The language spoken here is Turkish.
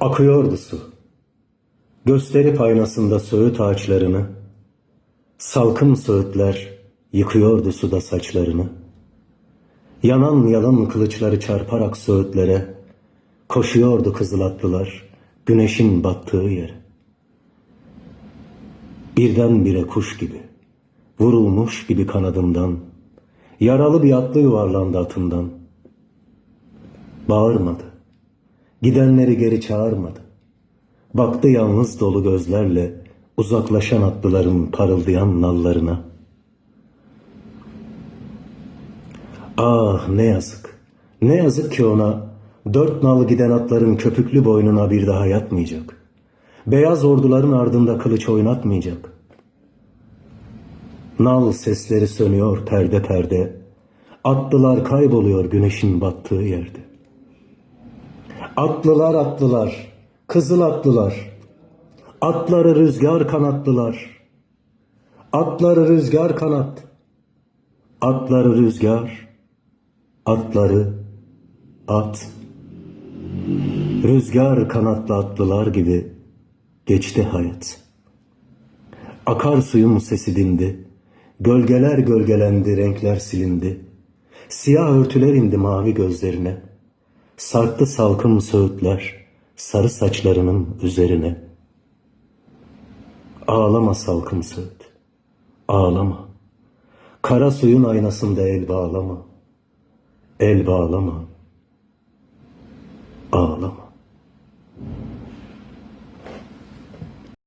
Akıyordu su. Gösterip aynasında söğüt ağaçlarını, salkım söğütler yıkıyordu suda saçlarını. Yanan yalan kılıçları çarparak söğütlere, koşuyordu kızıl atlılar güneşin battığı yere. Birdenbire kuş gibi, vurulmuş gibi kanadından, yaralı bir atlı yuvarlandı atından. Bağırmadı, gidenleri geri çağırmadı. Baktı yalnız dolu gözlerle uzaklaşan atlıların parıldayan nallarına. Ah ne yazık, ne yazık ki ona dört nal giden atların köpüklü boynuna bir daha yatmayacak. Beyaz orduların ardında kılıç oynatmayacak. Nal sesleri sönüyor perde perde. Atlılar kayboluyor güneşin battığı yerde. Atlılar atlılar, kızıl atlılar. Atları rüzgar kanatlılar. Atları rüzgar kanat. Atları rüzgar, atları at. Rüzgar kanatlı atlılar gibi geçti hayat. Akar suyun sesi dindi. Gölgeler gölgelendi, renkler silindi. Siyah örtüler indi mavi gözlerine. Sarktı salkım söğütler sarı saçlarının üzerine. Ağlama salkım söğüt, ağlama. Kara suyun aynasında el bağlama. El bağlama. Ağlama.